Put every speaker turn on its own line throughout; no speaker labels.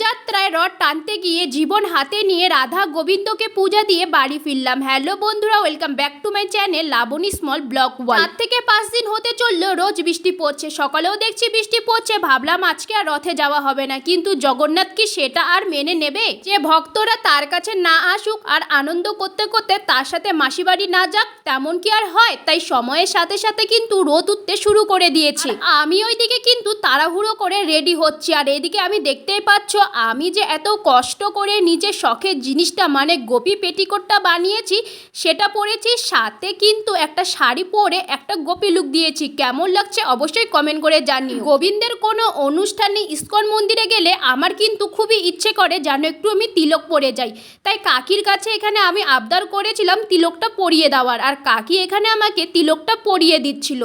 পঁচাত্তর রথযাত্রায় রথ টানতে গিয়ে জীবন হাতে নিয়ে রাধা গোবিন্দকে পূজা দিয়ে বাড়ি ফিরলাম। হ্যালো বন্ধুরা welcome back to my channel Labani small blog one. চার থেকে পাঁচ দিন হতে চলল রোজ বৃষ্টি পড়ছে। সকালেও দেখছি বৃষ্টি পড়ছে ভাবলাম আজকে আর রথে যাওয়া হবে না। কিন্তু জগন্নাথ কি সেটা আর মেনে নেবে? যে ভক্তরা তার কাছে না আসুক আর আনন্দ করতে করতে তার সাথে মাসি বাড়ি না যাক তেমন কি আর হয়? তাই সময়ের সাথে সাথে কিন্তু রোদ উঠতে শুরু করে দিয়েছে। আমি ওইদিকে কিন্তু তাড়াহুড়ো করে রেডি হচ্ছি। আর এদিকে আমি দেখতেই পাচ্ছ আমি যে এত কষ্ট করে নিজের শখের জিনিসটা মানে গোপী পেটিকোটটা বানিয়েছি, সেটা পরেছি, সাথে কিন্তু একটা শাড়ি পরে একটা গোপী লুক দিয়েছি। কেমন লাগছে অবশ্যই কমেন্ট করে জানি গোবিন্দের কোনো অনুষ্ঠানে, ইস্কন মন্দিরে গেলে আমার কিন্তু খুবই ইচ্ছে করে যেন একটু আমি তিলক পরে যাই। তাই কাকির কাছে এখানে আমি আবদার করেছিলাম তিলকটা পরিয়ে দেওয়ার, আর কাকি এখানে আমাকে তিলকটা পরিয়ে দিচ্ছিল।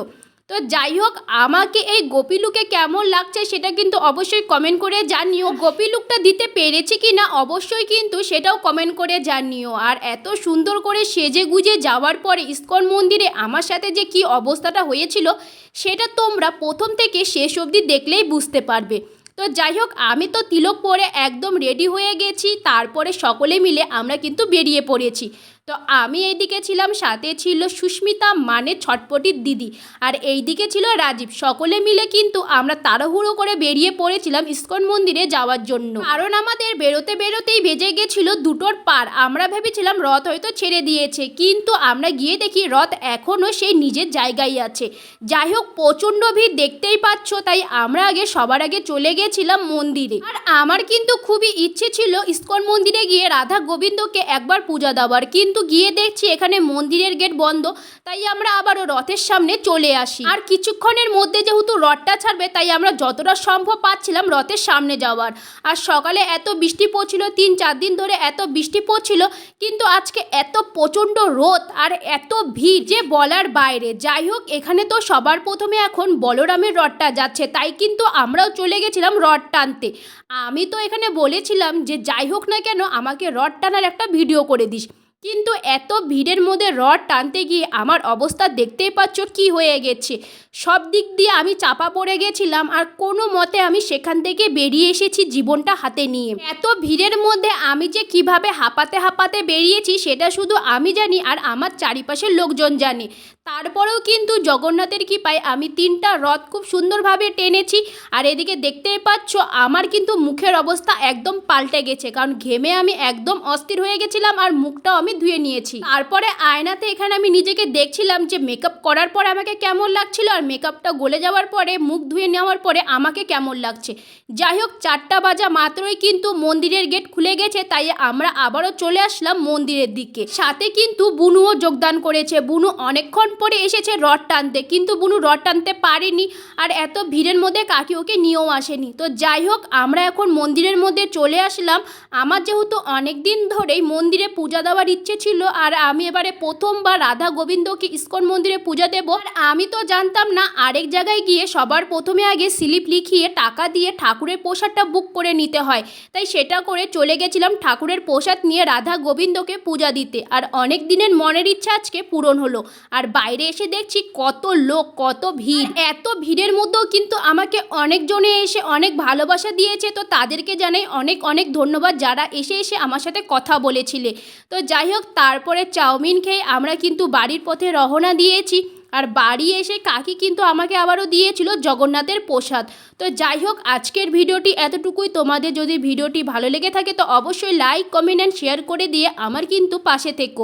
তো যাই হোক আমাকে এই গোপী লুকে কেমন লাগছে সেটা কিন্তু অবশ্যই কমেন্ট করে জানিও। গোপী লুকটা দিতে পেরেছি কি না অবশ্যই কিন্তু সেটাও কমেন্ট করে জানিও। আর এত সুন্দর করে সেজে গুজে যাওয়ার পরে ইস্কন মন্দিরে আমার সাথে যে কি অবস্থাটা হয়েছিল, সেটা তোমরা প্রথম থেকে শেষ অবধি দেখলেই বুঝতে পারবে। তো যাই হোক আমি তো তিলক পরে একদম রেডি হয়ে গেছি। তারপরে সকলে মিলে আমরা কিন্তু বেরিয়ে পড়েছি। তো আমি এইদিকে ছিলাম, সাথে ছিল সুস্মিতা মানে ছটপটির দিদি। আর এইদিকে ছিল রাজীব। সকলে মিলে কিন্তু আমরা তাড়াহুড়ো করে বেরিয়ে পড়েছিলাম ইস্কন মন্দিরে যাওয়ার জন্য। কারণ আমাদের বেরোতে বেরোতেই ভেজে গেছিল দুটোর পার। আমরা ভেবেছিলাম রথ হয়তো ছেড়ে দিয়েছে। কিন্তু আমরা গিয়ে দেখি রথ এখনও সেই নিজের জায়গায় আছে। যাই হোক, প্রচণ্ড ভিড় দেখতেই পাচ্ছ, তাই আমরা আগে সবার আগে চলে গেছিলাম মন্দিরে। আর আমার কিন্তু খুবই ইচ্ছে ছিল ইস্কন মন্দিরে গিয়ে রাধা গোবিন্দকে একবার পূজা দেওয়ার। কিন্তু গিয়ে দেখছি এখানে মন্দিরের গেট বন্ধ, তাই আমরা আবারও রথের সামনে চলে আসি। আর কিছুক্ষণের মধ্যে যেহেতু রথটা ছাড়বে, তাই আমরা যতটা সম্ভব পাচ্ছিলাম রথের সামনে যাওয়ার। আর সকালে এত বৃষ্টি পড়ছিল, তিন চার দিন ধরে এত বৃষ্টি পড়ছিল, কিন্তু আজকে এত প্রচণ্ড রোদ আর এত ভিড় যে বলার বাইরে। যাই হোক, এখানে তো সবার প্রথমে এখন বলরামের রথটা যাচ্ছে, তাই কিন্তু আমরাও চলে গেছিলাম রথ টানতে। আমি তো এখানে বলেছিলাম যে যাই হোক না কেন, আমাকে রথ টানার একটা ভিডিও করে দিস। কিন্তু এত ভিড়ের মধ্যে রড টানতে গিয়ে আমার অবস্থা দেখতেই পাচ্ছ কি হয়ে গেছে। সব দিক দিয়ে আমি চাপা পড়ে গেছিলাম আর কোনো মতে আমি সেখান থেকে বেরিয়ে এসেছি জীবনটা হাতে নিয়ে। এত ভিড়ের মধ্যে আমি যে কীভাবে হাঁপাতে হাঁপাতে বেরিয়েছি সেটা শুধু আমি জানি আর আমার চারিপাশের লোকজন জানে। তারপরেও কিন্তু জগন্নাথের কৃপায় আমি তিনটা রথ খুব সুন্দরভাবে টেনেছি। আর এদিকে দেখতেই পাচ্ছ, আমার কিন্তু মুখের অবস্থা একদম পাল্টে গেছে। কারণ ঘেমে আমি একদম অস্থির হয়ে গেছিলাম আর মুখটাও আমি ধুয়ে নিয়েছি। তারপরে আয়নাতে এখানে আমি নিজেকে দেখছিলাম যে মেকআপ করার পর আমাকে কেমন লাগছিল আর মেকআপটা গলে যাওয়ার পরে, মুখ ধুয়ে নেওয়ার পরে আমাকে কেমন লাগছে। যাই হোক, চারটা বাজা মাত্রই কিন্তু মন্দিরের গেট খুলে গেছে, তাই আমরা আবারও চলে আসলাম মন্দিরের দিকে। সাথে কিন্তু বুনুও যোগদান করেছে। বুনু অনেকক্ষণ পরে এসেছে রড টানতে। কিন্তু বুনু রড টানতে পারেনি আর এত ভিড়ের মধ্যে কাকি ওকে নিয়েও আসেনি। তো যাই হোক, আমরা এখন মন্দিরের মধ্যে চলে আসলাম। আমার যেহেতু অনেক দিন ধরেই মন্দিরে পূজা দেওয়ার ইচ্ছে ছিল আর আমি এবারে প্রথমবার রাধা গোবিন্দকে ইস্কন মন্দিরে পূজা দেব। আর আমি তো জানতাম না, আরেক জায়গায় গিয়ে সবার প্রথমে আগে স্লিপ লিখিয়ে টাকা দিয়ে ঠাকুরের প্রসাদটা বুক করে নিতে হয়। তাই সেটা করে চলে গেছিলাম ঠাকুরের প্রসাদ নিয়ে রাধা গোবিন্দকে পূজা দিতে। আর অনেক দিনের মনের ইচ্ছা আজকে পূরণ হলো। আর বাইরে এসে দেখছি কত লোক, কত ভিড়। এত ভিড়ের মধ্যেও কিন্তু আমাকে অনেকজনে এসে অনেক ভালোবাসা দিয়েছে। তো তাদেরকে জানাই অনেক অনেক ধন্যবাদ যারা এসে এসে আমার সাথে কথা বলেছিলে। তো যাই হোক, তারপরে চাউমিন খেয়ে আমরা কিন্তু বাড়ির পথে রওনা দিয়েছি। আর বাড়ি এসে কাকি কিন্তু আমাকে আবারও দিয়েছিল জগন্নাথের প্রসাদ। তো যাই হোক, আজকের ভিডিওটি এতটুকুই। তোমাদের যদি ভিডিওটি ভালো লেগে থাকে, তো অবশ্যই লাইক কমেন্ট অ্যান্ড শেয়ার করে দিয়ে আমার কিন্তু পাশে থেকো।